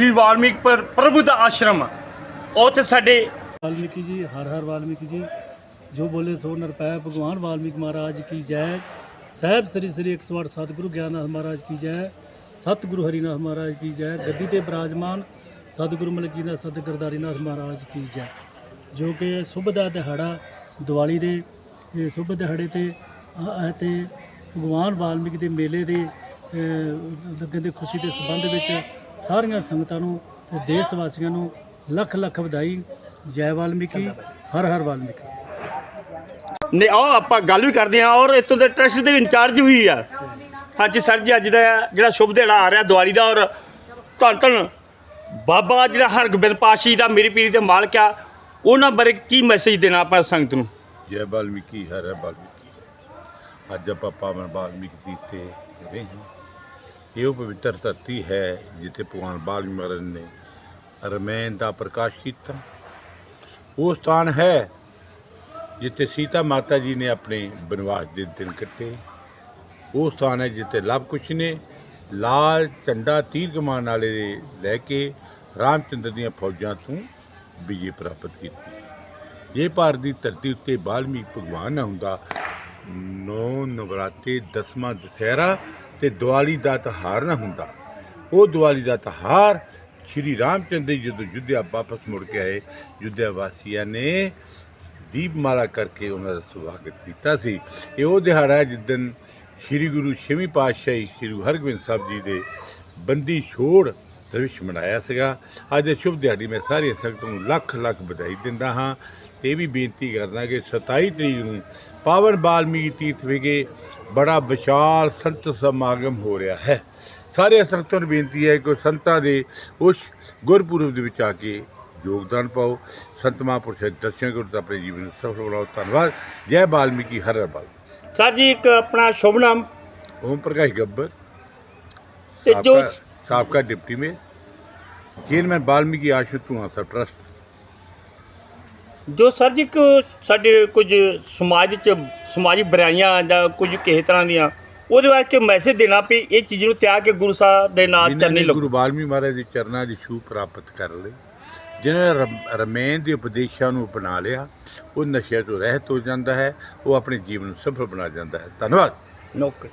ਸ਼੍ਰੀ ਵਾਲਮੀਕ ਪਰ ਪ੍ਰਭੂ ਦਾ ਆਸ਼ਰਮ। ਉੱਥੇ ਸਾਡੇ ਵਾਲਮੀਕੀ ਜੀ, ਹਰ ਹਰ ਵਾਲਮੀਕੀ ਜੀ। ਜੋ ਬੋਲੇ ਸੋ ਨਰ ਭਗਵਾਨ, ਵਾਲਮੀਕ ਮਹਾਰਾਜ ਕੀ ਜੈ। ਸਹਿਬ ਸ੍ਰੀ ਸ੍ਰੀ 108 ਸਤਿਗੁਰੂ ਗਿਆਨਨਾਥ ਮਹਾਰਾਜ ਕੀ ਜੈ। ਸਤਿਗੁਰੂ ਹਰੀਨਾਥ ਮਹਾਰਾਜ ਕੀ ਜੈ। ਗੱਦੀ ਤੇ ਬਿਰਾਜਮਾਨ ਸਤਿਗੁਰੂ ਮਲਕੀ ਦਾ ਸਤਿਗੁਰਦਾਰੀਨਾਥ ਮਹਾਰਾਜ ਕੀ ਜੈ। ਜੋ ਕਿ ਸੁਭ ਦਾ ਦਿਹਾੜਾ ਦੀਵਾਲੀ ਦੇ, ਇਹ ਸੁਭ ਦਿਹਾੜੇ ਤੇ ਅਤੇ ਭਗਵਾਨ ਵਾਲਮੀਕ ਦੇ ਮੇਲੇ ਦੇ ਲੱਗਣ ਦੇ ਖੁਸ਼ੀ ਦੇ ਸੰਬੰਧ ਵਿੱਚ ਸਾਰੀਆਂ ਸੰਗਤਾਂ ਨੂੰ ਤੇ ਦੇਸ਼ ਵਾਸੀਆਂ ਨੂੰ ਲੱਖ ਲੱਖ ਵਧਾਈ ਜੈ ਵਾਲਮੀਕੀ ਹਰ ਹਰ ਵਾਲਮੀਕੀ। ਨੇ ਆਓ ਆਪਾਂ ਗੱਲ ਵੀ ਕਰਦੇ ਹਾਂ ਔਰ ਇੱਥੋਂ ਦੇ ਟਰਸਟ ਦੇ ਇੰਚਾਰਜ ਵੀ ਆ। ਹਾਂਜੀ ਸਰ ਜੀ ਅੱਜ ਦਾ ਜਿਹੜਾ ਸ਼ੁਭ ਦਿਹਾੜਾ ਆ ਰਿਹਾ ਦੀਵਾਲੀ ਦਾ ਔਰ ਧੰਨ ਧੰਨ ਬਾਬਾ ਜਿਹੜਾ ਹਰਗੋਬਿੰਦ ਪਾਸ਼ੀ ਦਾ ਮੇਰੀ ਪੀੜੀ ਦੇ ਮਾਲਕ ਆ ਉਹਨਾਂ ਬਾਰੇ ਕੀ ਮੈਸੇਜ ਦੇਣਾ ਆਪਾਂ ਸੰਗਤ ਨੂੰ? ਜੈ ਵਾਲਮੀਕੀ ਹਰ ਹੈ ਵਾਲਮੀਕੀ। ਅੱਜ ਆਪਾਂ ਪਾਵਨ ਵਾਲਮੀਕੀ ਦੀ ਤੇ ਰਹੇ ਹਾਂ। ਇਹ ਉਹ ਪਵਿੱਤਰ ਧਰਤੀ ਹੈ ਜਿੱਥੇ ਭਗਵਾਨ ਵਾਲਮੀਕੀ ਮਹਾਰਾਜ ਨੇ ਰਮੈਨ ਦਾ ਪ੍ਰਕਾਸ਼ ਕੀਤਾ। ਉਹ ਸਥਾਨ ਹੈ ਜਿੱਥੇ ਸੀਤਾ ਮਾਤਾ ਜੀ ਨੇ ਆਪਣੇ ਬਨਵਾਸ ਦੇ ਦਿਨ ਕੱਟੇ। ਉਹ ਸਥਾਨ ਹੈ ਜਿੱਥੇ ਲਵ ਕੁਸ਼ ਨੇ ਲਾਲ ਝੰਡਾ ਤੀਰ ਕਮਾਨ ਵਾਲੇ ਲੈ ਕੇ ਰਾਮਚੰਦਰ ਦੀਆਂ ਫੌਜਾਂ ਤੋਂ ਵਿਜੇ ਪ੍ਰਾਪਤ ਕੀਤੀ। ਜੇ ਭਾਰਤ ਦੀ ਧਰਤੀ ਉੱਤੇ ਬਾਲਮੀਕ ਭਗਵਾਨ ਨਾ ਹੁੰਦਾ, ਨੌ ਨਵਰਾਤੇ, ਦਸਵਾਂ ਦੁਸਹਿਰਾ ਤੇ ਦੀਵਾਲੀ ਦਾ ਤਿਉਹਾਰ ਨਾ ਹੁੰਦਾ। ਉਹ ਦੀਵਾਲੀ ਦਾ ਤਿਉਹਾਰ ਸ਼੍ਰੀ ਰਾਮਚੰਦਰ ਜੀ ਜਦੋਂ ਯੁੱਧਿਆ ਵਾਪਸ ਮੁੜ ਕੇ ਆਏ, ਯੁੱਧਿਆ ਵਾਸੀਆਂ ਨੇ ਦੀਪਮਾਲਾ ਕਰਕੇ ਉਹਨਾਂ ਦਾ ਸਵਾਗਤ ਕੀਤਾ ਸੀ। ਇਹ ਉਹ ਦਿਹਾੜਾ ਹੈ ਜਿਸ ਦਿਨ ਸ੍ਰੀ ਗੁਰੂ ਛੇਵੀਂ ਪਾਤਸ਼ਾਹੀ ਸ੍ਰੀ ਗੁਰੂ ਹਰਗੋਬਿੰਦ ਸਾਹਿਬ ਜੀ ਦੇ ਬੰਦੀ ਛੋੜ ਦਿਵਸ ਮਨਾਇਆ ਸੀਗਾ। ਅੱਜ ਦੇ ਸ਼ੁਭ ਦਿਹਾੜੀ ਮੈਂ ਸਾਰੀਆਂ ਸੰਗਤਾਂ ਨੂੰ ਲੱਖ ਲੱਖ ਵਧਾਈ ਦਿੰਦਾ ਹਾਂ। ਇਹ ਵੀ ਬੇਨਤੀ ਕਰਦਾ ਕਿ 27 ਤਰੀਕ ਨੂੰ ਪਾਵਨ ਬਾਲਮੀਕੀ ਤੀਰਥ ਵਿਖੇ ਬੜਾ ਵਿਸ਼ਾਲ ਸੰਤ ਸਮਾਗਮ ਹੋ ਰਿਹਾ ਹੈ। ਸਾਰੇ ਸੰਗਤਾਂ ਨੂੰ ਬੇਨਤੀ ਹੈ ਕਿ ਸੰਤਾਂ ਦੇ ਉਸ ਗੁਰਪੁਰਬ ਦੇ ਵਿੱਚ ਆ ਕੇ ਯੋਗਦਾਨ ਪਾਓ। ਸੰਤ ਮਹਾਂਪੁਰਸ਼ਾਂ ਦੇ ਦਰਸ਼ਨ ਕਰੋ ਤਾਂ ਆਪਣੇ ਜੀਵਨ ਨੂੰ ਸਫਲ ਬਣਾਓ। ਧੰਨਵਾਦ। ਜੈ ਬਾਲਮੀਕੀ ਹਰ ਹਰ ਬਾਲ ਸਰ ਜੀ ਇੱਕ ਆਪਣਾ ਸ਼ੁਭ ਨਾਮ ਓਮ ਪ੍ਰਕਾਸ਼ ਗੱਬਰ। ਤੇ ਜੋ ਸਾਬਕਾ- ਸਾਬਕਾ deputy mayor chairman Balmiki Ashram Dhuan Sahib trust. ਜੋ ਸਰ ਜੀ ਕੋ ਸਾਡੇ ਕੁਝ ਸਮਾਜ ਚ ਸਮਾਜਿਕ ਬੁਰਾਈਆਂ ਜਾਂ ਕੁਝ ਕਿਸੇ ਤਰ੍ਹਾਂ ਦੀਆਂ ਉਹਦੇ ਕਿ ਮੈਸੇਜ ਦੇਣਾ ਵੀ ਇਹ ਚੀਜ਼ ਨੂੰ ਤਿਆਗ ਕੇ ਗੁਰੂ ਸਾਹਿਬ ਦੇ ਨਾਲ ਜਿਨ੍ਹਾਂ ਚੱਲਣੀ ਨੇ ਲੋਕ ਗੁਰੂ ਬਾਲਮੀਕ ਮਹਾਰਾਜ ਦੇ ਚਰਨਾਂ ਦੀ ਛੂਹ ਪ੍ਰਾਪਤ ਕਰ ਲਈ ਜਿਨ੍ਹਾਂ ਨੇ ਰਮ- ਰਮੈਨ ਦੇ ਉਪਦੇਸ਼ਾਂ ਨੂੰ ਅਪਣਾ ਲਿਆ ਉਹ ਨਸ਼ੇ ਤੋਂ ਰਹਿਤ ਹੋ ਜਾਂਦਾ ਹੈ ਉਹ ਆਪਣੇ ਜੀਵਨ ਨੂੰ ਸਫਲ ਬਣਾ ਜਾਂਦਾ ਹੈ। ਧੰਨਵਾਦ। ਓਕੇ